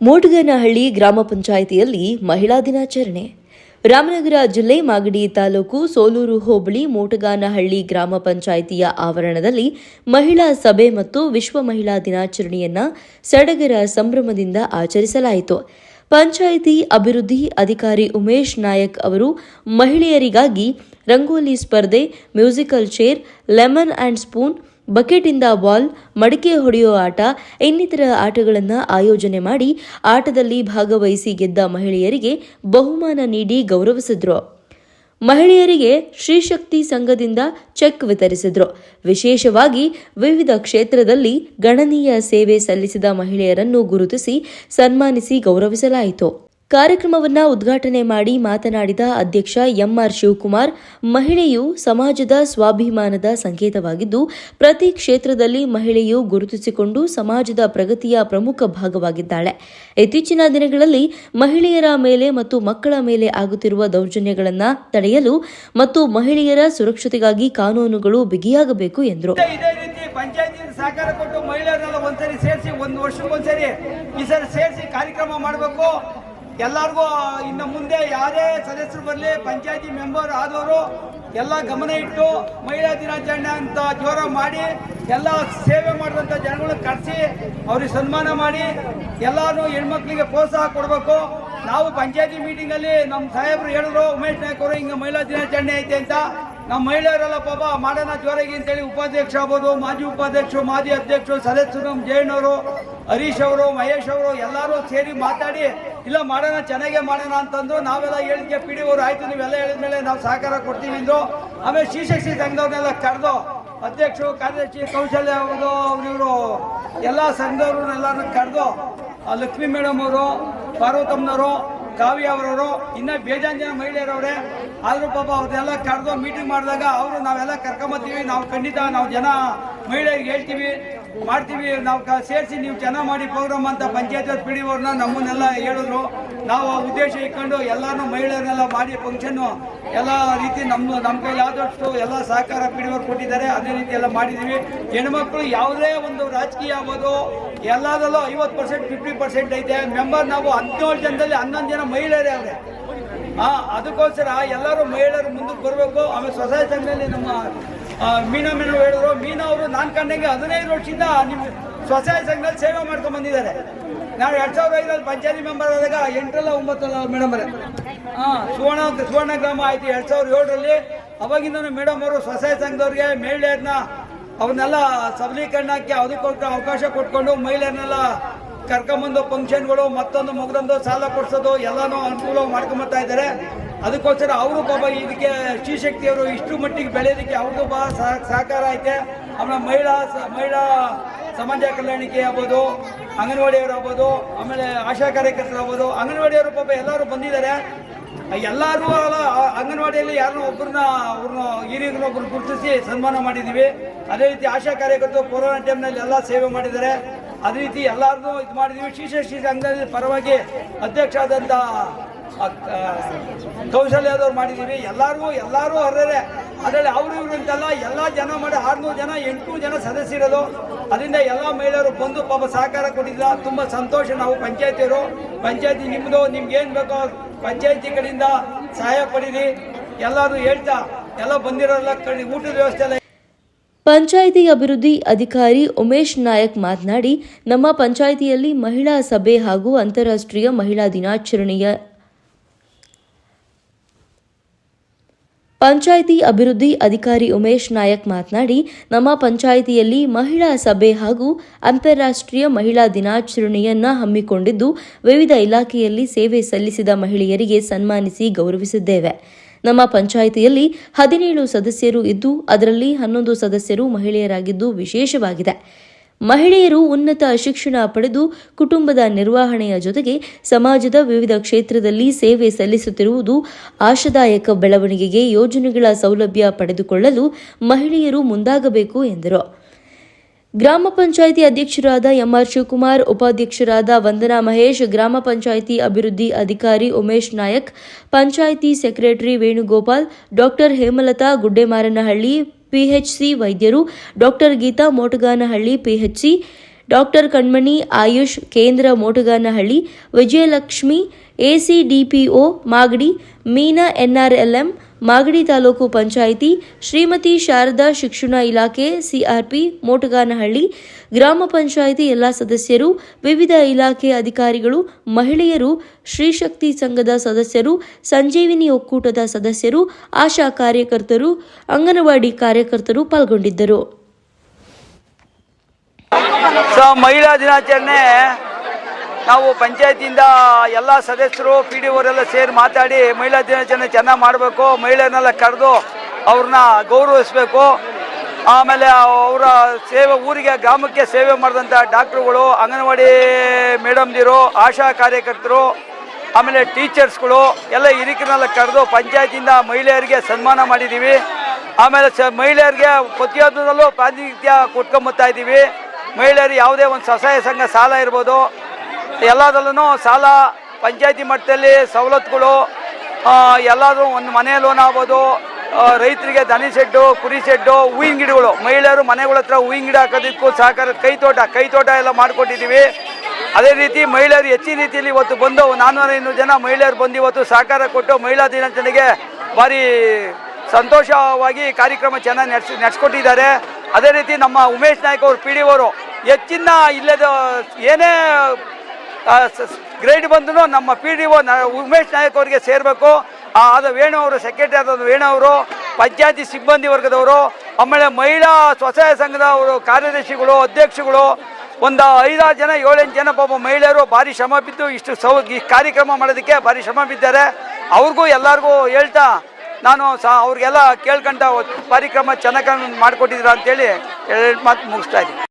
ಮೋಟಗನಹಳ್ಳಿ ಗ್ರಾಮ ಪಂಚಾಯಿತಿಯಲ್ಲಿ ಮಹಿಳಾ ದಿನಾಚರಣೆ. ರಾಮನಗರ ಜಿಲ್ಲೆ ಮಾಗಡಿ ತಾಲೂಕು ಸೋಲೂರು ಹೋಬಳಿ ಮೋಟಗಾನಹಳ್ಳಿ ಗ್ರಾಮ ಪಂಚಾಯಿತಿಯ ಆವರಣದಲ್ಲಿ ಮಹಿಳಾ ಸಭೆ ಮತ್ತು ವಿಶ್ವ ಮಹಿಳಾ ದಿನಾಚರಣೆಯನ್ನ ಸಡಗರ ಸಂಭ್ರಮದಿಂದ ಆಚರಿಸಲಾಯಿತು. ಪಂಚಾಯಿತಿ ಅಭಿವೃದ್ಧಿ ಅಧಿಕಾರಿ ಉಮೇಶ್ ನಾಯಕ್ ಅವರು ಮಹಿಳೆಯರಿಗಾಗಿ ರಂಗೋಲಿ ಸ್ಪರ್ಧೆ, musical chair, lemon and spoon ಬಕೆಟಿಂದ ball, ಮಡಿಕೆ ಹೊಡೆಯುವ ಆಟ, ಇನ್ನಿತರ ಆಟಗಳನ್ನು ಆಯೋಜನೆ ಮಾಡಿ ಆಟದಲ್ಲಿ ಭಾಗವಹಿಸಿ ಗೆದ್ದ ಮಹಿಳೆಯರಿಗೆ ಬಹುಮಾನ ನೀಡಿ ಗೌರವಿಸಿದ್ರು. ಮಹಿಳೆಯರಿಗೆ ಶ್ರೀಶಕ್ತಿ ಸಂಘದಿಂದ ಚೆಕ್ ವಿತರಿಸಿದ್ರು. ವಿಶೇಷವಾಗಿ ವಿವಿಧ ಕ್ಷೇತ್ರದಲ್ಲಿ ಗಣನೀಯ ಸೇವೆ ಸಲ್ಲಿಸಿದ ಮಹಿಳೆಯರನ್ನು ಗುರುತಿಸಿ ಸನ್ಮಾನಿಸಿ ಗೌರವಿಸಲಾಯಿತು. ಕಾರ್ಯಕ್ರಮವನ್ನ ಉದ್ಘಾಟನೆ ಮಾಡಿ ಮಾತನಾಡಿದ ಅಧ್ಯಕ್ಷ ಎಂಆರ್ ಶಿವಕುಮಾರ್, ಮಹಿಳೆಯು ಸಮಾಜದ ಸ್ವಾಭಿಮಾನದ ಸಂಕೇತವಾಗಿದ್ದು, ಪ್ರತಿ ಕ್ಷೇತ್ರದಲ್ಲಿ ಮಹಿಳೆಯು ಗುರುತಿಸಿಕೊಂಡು ಸಮಾಜದ ಪ್ರಗತಿಯ ಪ್ರಮುಖ ಭಾಗವಾಗಿದ್ದಾಳೆ. ಇತ್ತೀಚಿನ ದಿನಗಳಲ್ಲಿ ಮಹಿಳೆಯರ ಮೇಲೆ ಮತ್ತು ಮಕ್ಕಳ ಮೇಲೆ ಆಗುತ್ತಿರುವ ದೌರ್ಜನ್ಯಗಳನ್ನು ತಡೆಯಲು ಮತ್ತು ಮಹಿಳೆಯರ ಸುರಕ್ಷತೆಗಾಗಿ ಕಾನೂನುಗಳು ಬಿಗಿಯಾಗಬೇಕು ಎಂದರು. ಮಹಿಳೆಯರನ್ನೆಲ್ಲ ಒಂದ್ಸರಿ ಸೇರಿಸಿ, ಒಂದು ವರ್ಷಕ್ಕೊಂದ್ಸರಿ ಈ ಸರಿ ಸೇರಿಸಿ ಕಾರ್ಯಕ್ರಮ ಮಾಡಬೇಕು. ಎಲ್ಲರಿಗೂ ಇನ್ನು ಮುಂದೆ ಯಾರೇ ಸದಸ್ಯರು ಬರಲಿ, ಪಂಚಾಯತಿ ಮೆಂಬರ್ ಆದವರು ಎಲ್ಲ ಗಮನ ಇಟ್ಟು ಮಹಿಳಾ ದಿನಾಚರಣೆ ಅಂತ ಜೋರ ಮಾಡಿ, ಎಲ್ಲ ಸೇವೆ ಮಾಡುವಂಥ ಜನಗಳನ್ನ ಕರೆಸಿ ಅವ್ರಿಗೆ ಸನ್ಮಾನ ಮಾಡಿ ಎಲ್ಲರೂ ಹೆಣ್ಮಕ್ಳಿಗೆ ಪ್ರೋತ್ಸಾಹ ಕೊಡಬೇಕು. ನಾವು ಪಂಚಾಯತಿ ಮೀಟಿಂಗಲ್ಲಿ ನಮ್ಮ ಸಾಹೇಬರು ಹೇಳಿದ್ರು, ಉಮೇಶ್ ನಾಯ್ಕ ಅವರು, ಹಿಂಗೆ ಮಹಿಳಾ ದಿನಾಚರಣೆ ಐತೆ ಅಂತ. ನಮ್ಮ ಮಹಿಳೆಯರೆಲ್ಲ ಪಾಪ ಮಾಡೋಣ ಜೋರಾಗಿ ಅಂತೇಳಿ ಉಪಾಧ್ಯಕ್ಷ ಆಗ್ಬೋದು, ಮಾಜಿ ಉಪಾಧ್ಯಕ್ಷರು, ಮಾಜಿ ಅಧ್ಯಕ್ಷರು, ಸದಸ್ಯರು ನಮ್ಮ ಜಯಣ್ಣವರು ಹರೀಶ್ ಅವರು, ಮಹೇಶ್ ಅವರು ಎಲ್ಲರೂ ಸೇರಿ ಮಾತಾಡಿ ಇಲ್ಲ, ಮಾಡೋಣ, ಚೆನ್ನಾಗೇ ಮಾಡೋಣ ಅಂತಂದು ನಾವೆಲ್ಲ ಹೇಳಿದ್ಕೆ ಪಿ ಡಿ ಅವರು ಆಯ್ತು, ನೀವೆಲ್ಲ ಹೇಳಿದ ಮೇಲೆ ನಾವು ಸಹಕಾರ ಕೊಡ್ತೀವಿ ಅಂದ್ರು. ಆಮೇಲೆ ಶ್ರೀಶಕ್ತಿ ಸಂಘದವ್ರನ್ನೆಲ್ಲ ಕರೆದು ಅಧ್ಯಕ್ಷರು, ಕಾರ್ಯದರ್ಶಿ, ಕೌಶಲ್ಯ ಅವರು, ಅವರಿವರು, ಎಲ್ಲ ಸಂಘದವ್ರನ್ನೆಲ್ಲರೂ ಕರೆದು ಲಕ್ಷ್ಮೀ ಮೇಡಮ್ ಅವರು, ಪಾರ್ವತಮ್ಮನವರು, ಕಾವ್ಯ ಅವರವರು, ಇನ್ನೂ ಬೇಜಾನ್ ಜನ ಮಹಿಳೆಯರವ್ರೆ, ಆದರೂ ಪಾಪ ಅವ್ರನ್ನೆಲ್ಲ ಕರೆದು ಮೀಟಿಂಗ್ ಮಾಡಿದಾಗ ಅವರು ನಾವೆಲ್ಲ ಕರ್ಕೊಂಬತ್ತೀವಿ ನಾವು ಖಂಡಿತ ನಾವು ಜನ ಮಹಿಳೆಯರಿಗೆ ಹೇಳ್ತೀವಿ. ಮಾಡ್ತೀವಿ, ನಾವು ಸೇರಿಸಿ ನೀವು ಚೆನ್ನಾಗಿ ಮಾಡಿ ಪ್ರೋಗ್ರಾಮ್ ಅಂತ ಪಂಚಾಯತ್ ಪಿ ಡಿ ಅವ್ರನ್ನ ನಮ್ಮನ್ನೆಲ್ಲ ಹೇಳಿದ್ರು. ನಾವು ಆ ಉದ್ದೇಶ ಇಟ್ಕೊಂಡು ಎಲ್ಲರೂ ಮಹಿಳೆಯರನ್ನೆಲ್ಲ ಮಾಡಿ ಫಂಕ್ಷನ್ನು ಎಲ್ಲ ರೀತಿ ನಮ್ಮ ನಮ್ಮ ಕೈಲಿ ಆದಷ್ಟು ಎಲ್ಲ ಸಹಕಾರ ಪಿ ಕೊಟ್ಟಿದ್ದಾರೆ, ಅದೇ ರೀತಿ ಎಲ್ಲ ಮಾಡಿದ್ದೀವಿ ಹೆಣ್ಮಕ್ಳು ಯಾವುದೇ ಒಂದು ರಾಜಕೀಯ ಆಗ್ಬೋದು ಎಲ್ಲದಲ್ಲೂ ಐವತ್ತು ಪರ್ಸೆಂಟ್, ಫಿಫ್ಟಿ ಪರ್ಸೆಂಟ್ ಐತೆ. ಮೆಂಬರ್ ನಾವು ಹದಿನೇಳು ಜನದಲ್ಲಿ ಹನ್ನೊಂದು ಜನ ಮಹಿಳೆಯರೇ ಅವ್ರೆ ಹಾಂ ಅದಕ್ಕೋಸ್ಕರ ಎಲ್ಲರೂ ಮಹಿಳೆಯರು ಮುಂದಕ್ಕೆ ಬರಬೇಕು. ಆಮೇಲೆ ಸ್ವಸಹಾಯ ಸಂಘದಲ್ಲಿ ನಮ್ಮ ಮೀನಾ ಮೇಡಮ್ ಹೇಳಿದ್ರು. ಮೀನಾ ಅವರು ನಾನು ಕಂಡಂಗೆ ಹದಿನೈದು ವರ್ಷದಿಂದ ನಿಮ್ಮ ಸ್ವಸಹಾಯ ಸಂಘದಲ್ಲಿ ಸೇವೆ ಮಾಡ್ಕೊಂಡು ಬಂದಿದ್ದಾರೆ. ನಾವು ಎರಡು ಸಾವಿರದ ಐದರಲ್ಲಿ ಪಂಚಾಯತಿ ಮೆಂಬರ್ ಆದಾಗ ಎಂಟಲ್ಲ ಒಂಬತ್ತಲ್ಲ ಮೇಡಮ್ ಅವರೇ. ಹಾಂ ಸುವರ್ಣ ಸುವರ್ಣ ಗ್ರಾಮ ಆಯಿತು ಎರಡು ಸಾವಿರದ ಏಳರಲ್ಲಿ. ಅವಾಗಿಂದನೂ ಮೇಡಮ್ ಅವರು ಸ್ವಸಹಾಯ ಸಂಘದವ್ರಿಗೆ ಮಹಿಳೆಯರನ್ನ ಅವನ್ನೆಲ್ಲ ಸಬಲೀಕರಣಕ್ಕೆ ಅದಕ್ಕೋಸ್ಕರ ಅವಕಾಶ ಕೊಟ್ಕೊಂಡು ಮಹಿಳೆಯರನ್ನೆಲ್ಲ ಕರ್ಕೊಂಬಂದು ಫಂಕ್ಷನ್ಗಳು ಮತ್ತೊಂದು ಮಗದೊಂದು ಸಾಲ ಕೊಡ್ಸೋದು, ಎಲ್ಲನೂ ಅನುಕೂಲ ಮಾಡ್ಕೊಂಬರ್ತಾ ಇದ್ದಾರೆ. ಅದಕ್ಕೋಸ್ಕರ ಅವರು ಪಾಪ ಇದಕ್ಕೆ ಶ್ರೀಶಕ್ತಿಯವರು ಇಷ್ಟು ಮಟ್ಟಿಗೆ ಬೆಳೆಯೋದಕ್ಕೆ ಅವ್ರದ್ದು ಬಾ ಸಹಕಾರ ಐತೆ. ಆಮೇಲೆ ಮಹಿಳಾ ಮಹಿಳಾ ಸಮಾಜ ಕಲ್ಯಾಣಿಕೆ ಆಗ್ಬೋದು, ಅಂಗನವಾಡಿಯವರು ಆಗ್ಬೋದು, ಆಮೇಲೆ ಆಶಾ ಕಾರ್ಯಕರ್ತರು ಆಗ್ಬೋದು. ಅಂಗನವಾಡಿಯವರು ಪಾಪ ಎಲ್ಲರೂ ಬಂದಿದ್ದಾರೆ. ಎಲ್ಲರೂ ಅಲ್ಲ ಅಂಗನವಾಡಿಯಲ್ಲಿ ಯಾರನ್ನೋ ಒಬ್ಬರನ್ನ ಅವ್ರನ್ನ ಹಿರಿಯರನ್ನ ಒಬ್ರು ಗುರುತಿಸಿ ಸನ್ಮಾನ ಮಾಡಿದ್ದೀವಿ. ಅದೇ ರೀತಿ ಆಶಾ ಕಾರ್ಯಕರ್ತರು ಕೊರೋನಾ ಟೈಮ್ನಲ್ಲಿ ಎಲ್ಲ ಸೇವೆ ಮಾಡಿದ್ದಾರೆ. ಅದೇ ರೀತಿ ಎಲ್ಲರನ್ನೂ ಇದು ಮಾಡಿದ್ದೀವಿ. ಶ್ರೀಶಕ್ತಿ ಸಂಘದ ಪರವಾಗಿ ಅಧ್ಯಕ್ಷ ಆದಂಥ ಕೌಶಲ್ಯದವ್ರು ಮಾಡಿದ್ದೀವಿ ಎಲ್ಲರೂ ಎಲ್ಲರೂ ಅರ್ಹರೇ ಅದರಲ್ಲಿ ಅವರು ಇವರು ಅಂತೆಲ್ಲ ಎಲ್ಲ ಜನ ಮಾಡಿ ಆರುನೂರು ಜನ, ಎಂಟುನೂರು ಜನ ಸದಸ್ಯರದು ಅದರಿಂದ ಎಲ್ಲ ಮಹಿಳೆಯರು ಬಂದು ಪಾಪ ಸಹಕಾರ ಕೊಟ್ಟಿದ್ದ. ತುಂಬ ಸಂತೋಷ ನಾವು ಪಂಚಾಯತಿಯವರು. ಪಂಚಾಯತಿ ನಿಮ್ಮದು ನಿಮ್ಗೆ ಏನು ಬೇಕೋ ಪಂಚಾಯತಿ ಕಡೆಯಿಂದ ಸಹಾಯ ಪಡೀರಿ. ಎಲ್ಲರೂ ಹೇಳ್ತಾ, ಎಲ್ಲ ಬಂದಿರೋಲ್ಲ ಕಡೆ ಊಟದ ವ್ಯವಸ್ಥೆ ಎಲ್ಲ ಪಂಚಾಯಿತಿ ಅಭಿವೃದ್ಧಿ ಅಧಿಕಾರಿ ಉಮೇಶ್ ನಾಯಕ್ ಮಾತನಾಡಿ, ನಮ್ಮ ಪಂಚಾಯಿತಿಯಲ್ಲಿ ಮಹಿಳಾ ಸಭೆ ಹಾಗೂ ಅಂತಾರಾಷ್ಟ್ರೀಯ ಮಹಿಳಾ ದಿನಾಚರಣೆಯ ಪಂಚಾಯಿತಿ ಅಭಿವೃದ್ಧಿ ಅಧಿಕಾರಿ ಉಮೇಶ್ ನಾಯಕ್ ಮಾತನಾಡಿ, ನಮ್ಮ ಪಂಚಾಯಿತಿಯಲ್ಲಿ ಮಹಿಳಾ ಸಭೆ ಹಾಗೂ ಅಂತಾರಾಷ್ಟ್ರೀಯ ಮಹಿಳಾ ದಿನಾಚರಣೆಯನ್ನ ಹಮ್ಮಿಕೊಂಡಿದ್ದು, ವಿವಿಧ ಇಲಾಖೆಯಲ್ಲಿ ಸೇವೆ ಸಲ್ಲಿಸಿದ ಮಹಿಳೆಯರಿಗೆ ಸನ್ಮಾನಿಸಿ ಗೌರವಿಸಿದ್ದೇವೆ. ನಮ್ಮ ಪಂಚಾಯಿತಿಯಲ್ಲಿ ಹದಿನೇಳು ಸದಸ್ಯರು ಇದ್ದು, ಅದರಲ್ಲಿ ಹನ್ನೊಂದು ಸದಸ್ಯರು ಮಹಿಳೆಯರಾಗಿದ್ದು ವಿಶೇಷವಾಗಿದೆ. ಮಹಿಳೆಯರು ಉನ್ನತ ಶಿಕ್ಷಣ ಪಡೆದು ಕುಟುಂಬದ ನಿರ್ವಹಣೆಯ ಜೊತೆಗೆ ಸಮಾಜದ ವಿವಿಧ ಕ್ಷೇತ್ರದಲ್ಲಿ ಸೇವೆ ಸಲ್ಲಿಸುತ್ತಿರುವುದು ಆಶಾದಾಯಕ ಬೆಳವಣಿಗೆಗೆ ಯೋಜನೆಗಳ ಸೌಲಭ್ಯ ಪಡೆದುಕೊಳ್ಳಲು ಮಹಿಳೆಯರು ಮುಂದಾಗಬೇಕು ಎಂದರು. ಗ್ರಾಮ ಪಂಚಾಯಿತಿ ಅಧ್ಯಕ್ಷರಾದ ಎಂಆರ್ ಶಿವಕುಮಾರ್, ಉಪಾಧ್ಯಕ್ಷರಾದ ವಂದನಾ ಮಹೇಶ್, ಗ್ರಾಮ ಪಂಚಾಯಿತಿ ಅಭಿವೃದ್ಧಿ ಅಧಿಕಾರಿ Umesh Nayak, panchayat secretary Venugopal, doctor Hemalatha Guddemaranahalli PHC ವೈದ್ಯರು doctor Geetha Motaganahalli, PHC doctor Kanmani, Ayush ಕೇಂದ್ರ ಮೋಟಗಾನಹಳ್ಳಿ, ವಿಜಯಲಕ್ಷ್ಮಿ, ಎಸಿಡಿಪಿಒ, ಮಾಗಡಿ, ಮೀನಾ ಎನ್ಆರ್ಎಲ್ಎಂ ಮಾಗಡಿ ತಾಲೂಕು ಪಂಚಾಯಿತಿ ಶ್ರೀಮತಿ ಶಾರದಾ ಶಿಕ್ಷಣ ಇಲಾಖೆ ಸಿಆರ್ಪಿ ಮೋಟಗಾನಹಳ್ಳಿ ಗ್ರಾಮ ಪಂಚಾಯಿತಿ ಎಲ್ಲ ಸದಸ್ಯರು, ವಿವಿಧ ಇಲಾಖೆ ಅಧಿಕಾರಿಗಳು, ಮಹಿಳೆಯರು ಶ್ರೀಶಕ್ತಿ ಸಂಘದ ಸದಸ್ಯರು, ಸಂಜೀವಿನಿ ಒಕ್ಕೂಟದ ಸದಸ್ಯರು, ಆಶಾ ಕಾರ್ಯಕರ್ತರು, ಅಂಗನವಾಡಿ ಕಾರ್ಯಕರ್ತರು ಪಾಲ್ಗೊಂಡಿದ್ದರು. ಮಹಿಳಾ ದಿನಾಚರಣೆ ನಾವು ಪಂಚಾಯತಿಯಿಂದ ಎಲ್ಲ ಸದಸ್ಯರು ಪಿ ಡಿ ಅವರೆಲ್ಲ ಸೇರಿ ಮಾತಾಡಿ ಮಹಿಳಾ ದಿನಾಚರಣೆ ಚೆನ್ನಾಗಿ ಮಾಡಬೇಕು ಮಹಿಳೆಯನ್ನೆಲ್ಲ ಕರೆದು ಅವ್ರನ್ನ ಗೌರವಿಸಬೇಕು. ಆಮೇಲೆ ಅವರ ಸೇವೆ, ಊರಿಗೆ, ಗ್ರಾಮಕ್ಕೆ ಸೇವೆ ಮಾಡಿದಂಥ ಡಾಕ್ಟ್ರುಗಳು, ಅಂಗನವಾಡಿ ಮೇಡಮ್ದಿರು ಆಶಾ ಕಾರ್ಯಕರ್ತರು, ಆಮೇಲೆ ಟೀಚರ್ಸ್ಗಳು, ಎಲ್ಲ ಹಿರಿಕರನ್ನೆಲ್ಲ ಕರೆದು ಪಂಚಾಯತಿಯಿಂದ ಮಹಿಳೆಯರಿಗೆ ಸನ್ಮಾನ ಮಾಡಿದ್ದೀವಿ. ಆಮೇಲೆ ಸ, ಮಹಿಳೆಯರಿಗೆ ಪ್ರತಿಯೊಂದರಲ್ಲೂ ಪ್ರಾತಿನಿಧ್ಯ ಕೊಟ್ಕೊಂಬತ್ತಾ ಇದ್ದೀವಿ. ಮಹಿಳೆಯರು ಯಾವುದೇ ಒಂದು ಸ್ವಸಹಾಯ ಸಂಘ ಸಾಲ ಇರ್ಬೋದು. ಎಲ್ಲದರಲ್ಲೂ ಸಾಲ ಪಂಚಾಯತಿ ಮಟ್ಟದಲ್ಲಿ ಸವಲತ್ತುಗಳು ಎಲ್ಲಾದರೂ ಒಂದು ಮನೆ ಲೋನ್ ಆಗ್ಬೋದು ರೈತರಿಗೆ ದನಿ ಶೆಡ್ಡು, ಕುರಿ ಶೆಡ್ಡು, ಹೂವಿನ ಗಿಡಗಳು. ಮಹಿಳೆಯರು ಮನೆಗಳ ಹತ್ರ ಹೂವಿನ ಗಿಡ ಹಾಕೋದಕ್ಕೂ ಸಹಕಾರ, ಕೈ ತೋಟ ಕೈ ತೋಟ ಎಲ್ಲ ಮಾಡಿಕೊಟ್ಟಿದ್ದೀವಿ. ಅದೇ ರೀತಿ ಮಹಿಳೆಯರು ಹೆಚ್ಚಿನ ರೀತಿಯಲ್ಲಿ ಇವತ್ತು ಬಂದು ನಾನ್ನೂರ ಐನೂರು ಜನ ಮಹಿಳೆಯರು ಬಂದು ಇವತ್ತು ಸಹಕಾರ ಕೊಟ್ಟು ಮಹಿಳಾ ದಿನಾಚರಣೆಗೆ ಭಾರಿ ಸಂತೋಷವಾಗಿ ಕಾರ್ಯಕ್ರಮ ಚೆನ್ನಾಗಿ ನಡೆಸಿ, ನಡೆಸ್ಕೊಟ್ಟಿದ್ದಾರೆ. ಅದೇ ರೀತಿ ನಮ್ಮ ಉಮೇಶ್ ನಾಯ್ಕ ಅವರು, ಪಿ ಡಿ ಅವರು, ಹೆಚ್ಚಿನ ಇಲ್ಲದ ಏನೇ ಗ್ರೇಡ್ ಬಂದು ನಮ್ಮ P D O Umesh Nayak ಅವರಿಗೆ ಸೇರಬೇಕು. ಆದ ವೇಣು ಅವರು ಸೆಕ್ರೆಟರಿ ಆದ ವೇಣು ಅವರು, ಪಂಚಾಯತಿ ಸಿಬ್ಬಂದಿ ವರ್ಗದವರು, ಆಮೇಲೆ ಮಹಿಳಾ ಸ್ವಸಹಾಯ ಸಂಘದ ಅವರು, ಕಾರ್ಯದರ್ಶಿಗಳು, ಅಧ್ಯಕ್ಷಗಳು, ಒಂದು ಐದಾರು ಜನ, ಏಳೆಂಟು ಜನ ಪಾಪ ಮಹಿಳೆಯರು ಭಾರಿ ಶ್ರಮ ಬಿದ್ದು ಇಷ್ಟು ಸೌ, ಈ ಕಾರ್ಯಕ್ರಮ ಮಾಡೋದಕ್ಕೆ ಭಾರಿ ಶ್ರಮ ಬಿದ್ದಾರೆ. ಅವ್ರಿಗೂ ಎಲ್ಲರಿಗೂ ಹೇಳ್ತಾ, ನಾನು ಸಹ ಅವ್ರಿಗೆಲ್ಲ ಕೇಳ್ಕೊಂಡ ಕಾರ್ಯಕ್ರಮ ಚೆನ್ನಾಗಿ ಮಾಡಿಕೊಟ್ಟಿದ್ದೀರಾ ಅಂತೇಳಿ ಮಾತು ಮುಗಿಸ್ತಾ ಇದ್ದೀನಿ.